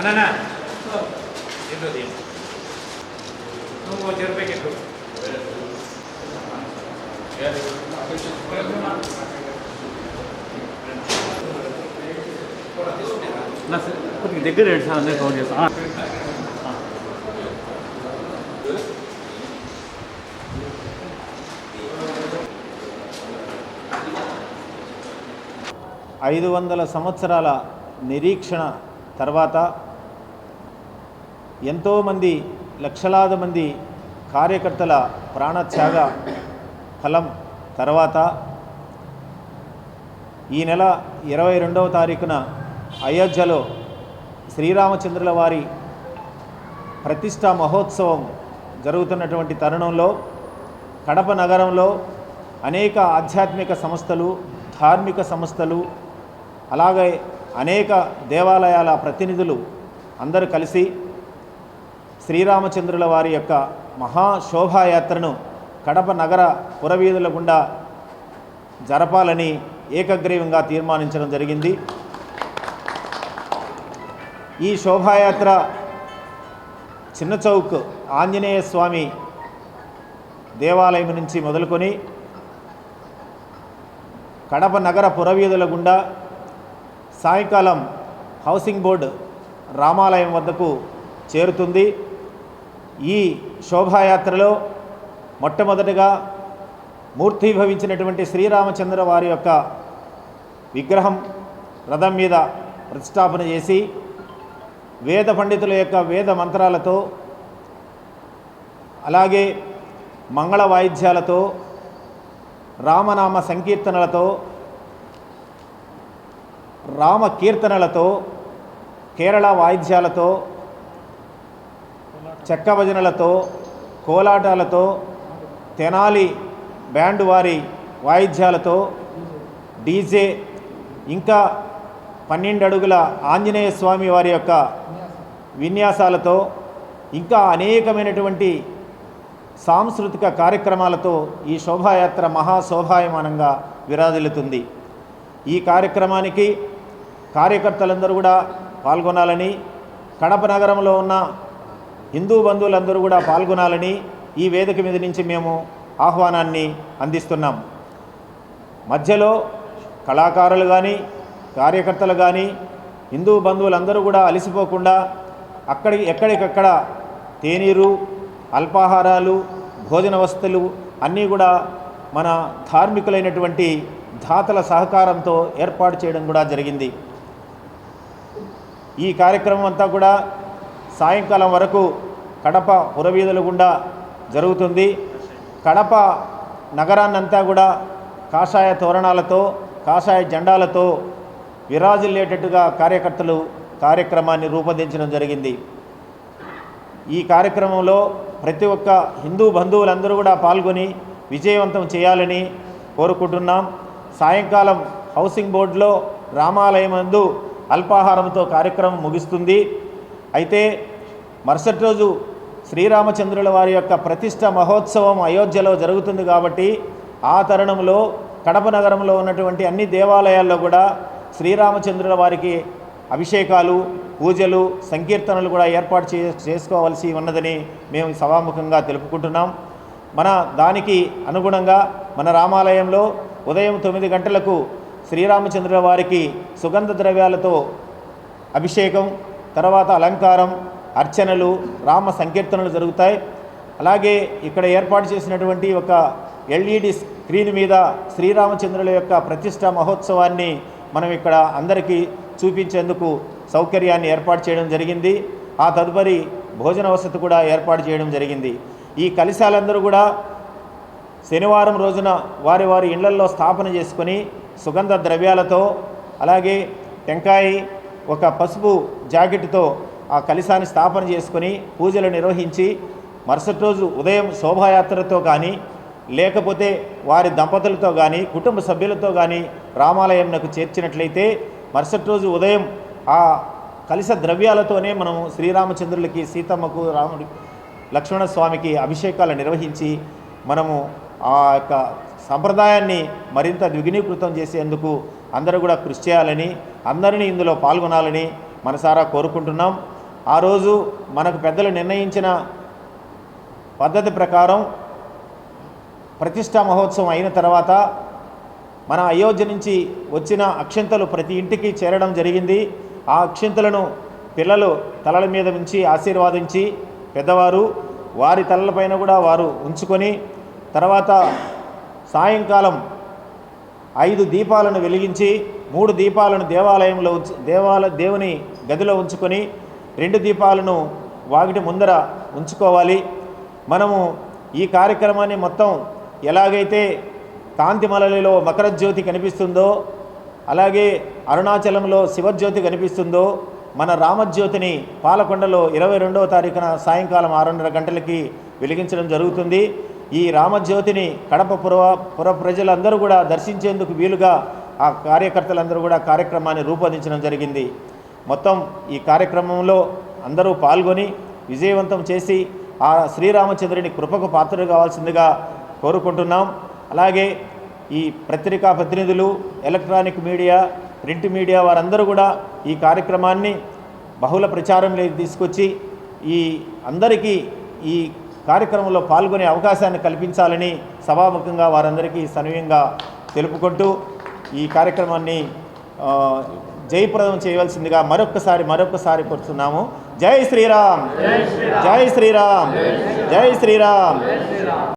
అన్నా ఏంటో నువ్వు చెరుపైకి ఎక్కువ నా స- కొద్దిగా దగ్గర రండి సార్ అందరికీ కవర్ చేస్తాను ఐదు వందల సంవత్సరాల నిరీక్షణ తర్వాత ఎంతోమంది లక్షలాది మంది కార్యకర్తల ప్రాణత్యాగ ఫలం తర్వాత ఈ నెల ఇరవై రెండవ తారీఖున అయోధ్యలో శ్రీరామచంద్రుల వారి ప్రతిష్టా మహోత్సవం జరుగుతున్నటువంటి తరుణంలో కడప నగరంలో అనేక ఆధ్యాత్మిక సంస్థలు ధార్మిక సంస్థలు అలాగే అనేక దేవాలయాల ప్రతినిధులు అందరూ కలిసి శ్రీరామచంద్రుల వారి యొక్క మహా శోభాయాత్రను కడప నగర పురవీధుల గుండా జరపాలని ఏకగ్రీవంగా తీర్మానించడం జరిగింది. ఈ శోభాయాత్ర చిన్న చౌక్ ఆంజనేయ స్వామి దేవాలయం నుంచి మొదలుకొని కడప నగర పురవీధుల గుండా సాయంకాలం హౌసింగ్ బోర్డు రామాలయం వద్దకు చేరుతుంది. ఈ శోభాయాత్రలో మొట్టమొదటిగా మూర్తిభవించినటువంటి శ్రీరామచంద్ర వారి యొక్క విగ్రహం రథం మీద ప్రతిష్టాపన చేసి వేద పండితుల యొక్క వేద మంత్రాలతో అలాగే మంగళ వాయిద్యాలతో రామనామ సంకీర్తనలతో రామ కీర్తనలతో కేరళ వాయిద్యాలతో చెక్క భజనలతో కోలాటాలతో తెనాలి బ్యాండ్ వారి వాయిద్యాలతో డీజే ఇంకా పన్నెండు అడుగుల ఆంజనేయ స్వామి వారి యొక్క విన్యాసాలతో ఇంకా అనేకమైనటువంటి సాంస్కృతిక కార్యక్రమాలతో ఈ శోభాయాత్ర మహాశోభాయమానంగా విరాజిల్లుతుంది. ఈ కార్యక్రమానికి కార్యకర్తలందరూ కూడా పాల్గొనాలని కడప నగరంలో ఉన్న హిందూ బంధువులందరూ కూడా పాల్గొనాలని ఈ వేదిక మీద నుంచి మేము ఆహ్వానాన్ని అందిస్తున్నాం. మధ్యలో కళాకారులు కానీ కార్యకర్తలు కానీ హిందూ బంధువులందరూ కూడా అలసిపోకుండా అక్కడి ఎక్కడికక్కడ తేనీరు అల్పాహారాలు భోజన వసతులు అన్నీ కూడా మన ధార్మికులైనటువంటి దాతల సహకారంతో ఏర్పాటు చేయడం కూడా జరిగింది. ఈ కార్యక్రమం అంతా కూడా సాయంకాలం వరకు కడప పురవీధుల గుండా జరుగుతుంది. కడప నగరాన్నంతా కూడా కాషాయ తోరణాలతో కాషాయ జెండాలతో విరాజిల్లేటట్టుగా కార్యకర్తలు కార్యక్రమాన్ని రూపొందించడం జరిగింది. ఈ కార్యక్రమంలో ప్రతి ఒక్క హిందూ బంధువులందరూ కూడా పాల్గొని విజయవంతం చేయాలని కోరుకుంటున్నాం. సాయంకాలం హౌసింగ్ బోర్డులో రామాలయం నందు అల్పాహారంతో కార్యక్రమం ముగుస్తుంది. అయితే మరుసటి రోజు శ్రీరామచంద్రుల వారి యొక్క ప్రతిష్ట మహోత్సవం అయోధ్యలో జరుగుతుంది కాబట్టి ఆ తరుణంలో కడప నగరంలో ఉన్నటువంటి అన్ని దేవాలయాల్లో కూడా శ్రీరామచంద్రుల వారికి అభిషేకాలు పూజలు సంకీర్తనలు కూడా ఏర్పాటు చే చేసుకోవాల్సి ఉన్నదని మేము సభాముఖంగా తెలుపుకుంటున్నాం. మన దానికి అనుగుణంగా మన రామాలయంలో ఉదయం తొమ్మిది గంటలకు శ్రీరామచంద్రుల వారికి సుగంధ ద్రవ్యాలతో అభిషేకం తర్వాత అలంకారం అర్చనలు రామ సంకీర్తనలు జరుగుతాయి. అలాగే ఇక్కడ ఏర్పాటు చేసినటువంటి ఒక ఎల్ఈడి స్క్రీన్ మీద శ్రీరామచంద్రుల యొక్క ప్రతిష్ట మహోత్సవాన్ని మనం ఇక్కడ అందరికీ చూపించేందుకు సౌకర్యాన్ని ఏర్పాటు చేయడం జరిగింది. ఆ తదుపరి భోజన వసతి కూడా ఏర్పాటు చేయడం జరిగింది. ఈ కలశాలందరూ కూడా శనివారం రోజున వారి వారి ఇళ్ళల్లో స్థాపన చేసుకొని సుగంధ ద్రవ్యాలతో అలాగే టెంకాయ ఒక పసుపు జాకెట్తో ఆ కలిశాన్ని స్థాపన చేసుకొని పూజలు నిర్వహించి మరుసటి రోజు ఉదయం శోభాయాత్రతో కానీ లేకపోతే వారి దంపతులతో కానీ కుటుంబ సభ్యులతో కానీ రామాలయంకు చేర్చినట్లయితే మరుసటి రోజు ఉదయం ఆ కలిస ద్రవ్యాలతోనే మనము శ్రీరామచంద్రులకి సీతమ్మకు రాముడి లక్ష్మణ స్వామికి అభిషేకాలు నిర్వహించి మనము ఆ యొక్క సంప్రదాయాన్ని మరింత ద్విగుణీకృతం చేసేందుకు అందరూ కూడా కృషి చేయాలని అందరినీ ఇందులో పాల్గొనాలని మనసారా కోరుకుంటున్నాం. ఆ రోజు మనకు పెద్దలు నిర్ణయించిన పద్ధతి ప్రకారం ప్రతిష్టా మహోత్సవం అయిన తర్వాత మన అయోధ్య నుంచి వచ్చిన అక్షింతలు ప్రతి ఇంటికి చేరడం జరిగింది. ఆ అక్షింతలను పిల్లలు తలల మీద ఉంచి ఆశీర్వాదించి పెద్దవారు వారి తలలపైన కూడా వారు ఉంచుకొని తర్వాత సాయంకాలం ఐదు దీపాలను వెలిగించి మూడు దీపాలను దేవాలయంలో ఉంచి దేవాల దేవుని గదిలో ఉంచుకొని రెండు దీపాలను వాకిటి ముందర ఉంచుకోవాలి. మనము ఈ కార్యక్రమాన్ని మొత్తం ఎలాగైతే కాంతిమలలో మకర జ్యోతి కనిపిస్తుందో అలాగే అరుణాచలంలో శివజ్యోతి కనిపిస్తుందో మన రామజ్యోతిని పాలకొండలో ఇరవై రెండవ తారీఖున సాయంకాలం ఆరున్నర గంటలకి వెలిగించడం జరుగుతుంది. ఈ రామజ్యోతిని కడప పుర పుర ప్రజలందరూ కూడా దర్శించేందుకు వీలుగా ఆ కార్యకర్తలందరూ కూడా కార్యక్రమాన్ని రూపొందించడం జరిగింది. మొత్తం ఈ కార్యక్రమంలో అందరూ పాల్గొని విజయవంతం చేసి ఆ శ్రీరామచంద్రుని కృపకు పాత్రలు కావాల్సిందిగా కోరుకుంటున్నాం. అలాగే ఈ పత్రికా ప్రతినిధులు ఎలక్ట్రానిక్ మీడియా ప్రింట్ మీడియా వారందరూ కూడా ఈ కార్యక్రమాన్ని బహుళ ప్రచారంలోకి తీసుకొచ్చి ఈ అందరికీ ఈ కార్యక్రమంలో పాల్గొనే అవకాశాన్ని కల్పించాలని సభాముఖంగా వారందరికీ సన్వయంగా తెలుపుకుంటూ ఈ కార్యక్రమాన్ని జయప్రదం చేయవలసిందిగా మరొక్కసారి మరొక్కసారి కోరుతున్నాము జై శ్రీరామ్! జై శ్రీరామ్! జై శ్రీరామ్!